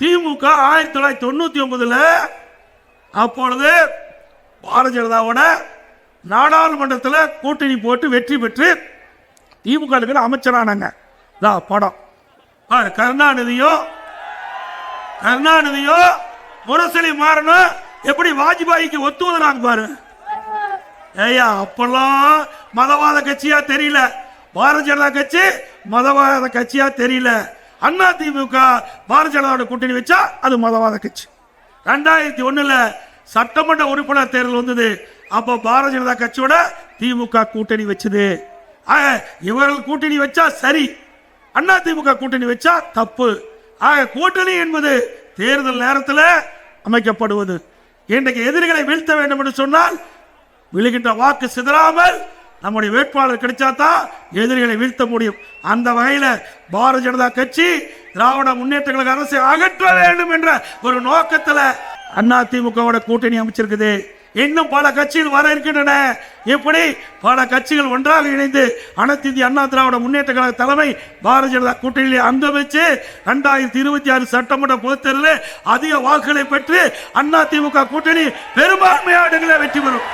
திமுக ஆயிரத்தி தொள்ளாயிரத்தி தொண்ணூற்றி ஒன்பதில் அப்பொழுது பாரதிய ஜனதாவோட நாடாளுமன்றத்தில் கூட்டணி போட்டு வெற்றி பெற்று திமுக அமைச்சரானாங்க. தான் படம். கருணாநிதியும் கருணாநிதியும் கருணாநிதியோ முரசொலி மாறணும் எப்படி வாஜ்பாய்க்கு ஒத்துவதுனாங்க பாரு. ஏய்யா அப்பெல்லாம் மதவாத கட்சியா தெரியல. பாரதிய ஜனதா கட்சி மதவாத கட்சியா தெரியல. அண்ணா திமுக பாரதிய ஜனதாவோட கூட்டணி வச்சா அது மதவாத கட்சி. ரெண்டாயிரத்தி ஒண்ணுல சட்டமன்ற உறுப்பினர் தேர்தல் வந்தது. அப்போ பாரதிய ஜனதா கட்சியோட திமுக கூட்டணி வச்சது. ஆக, இவர்கள் கூட்டணி வச்சா சரி. அண்ணா திமுக கூட்டணி வச்சா தப்பு. ஆக கூட்டணி என்பது தேர்தல் நேரத்தில் அமைக்கப்படுவது. இன்றைக்கு எதிரிகளை வீழ்த்த வேண்டும் என்று சொன்னால் விழுகின்ற வாக்கு சிதறாமல் நம்முடைய வேட்பாளர் கிடைச்சா தான் எதிரிகளை வீழ்த்த முடியும். அந்த வகையில் பாரதிய ஜனதா கட்சி திராவிட முன்னேற்ற கழக அரசை அகற்ற வேண்டும் என்ற ஒரு நோக்கத்தில் அண்ணா திமுகவோட கூட்டணி அமைச்சிருக்குது. இன்னும் பல கட்சிகள் வர இருக்கின்றன. இப்படி பல கட்சிகள் ஒன்றாக இணைந்து அனைத்து இந்திய அண்ணா திராவிட முன்னேற்ற கழக தலைமை பாரதிய ஜனதா கூட்டணியில் அங்கமிச்சு ரெண்டாயிரத்தி இருபத்தி ஆறு சட்டமன்ற பொதுத்தேர்தலில் அதிக வாக்குகளை பெற்று அண்ணா திமுக கூட்டணி பெரும்பான்மையாடுகளை வெற்றி பெறும்.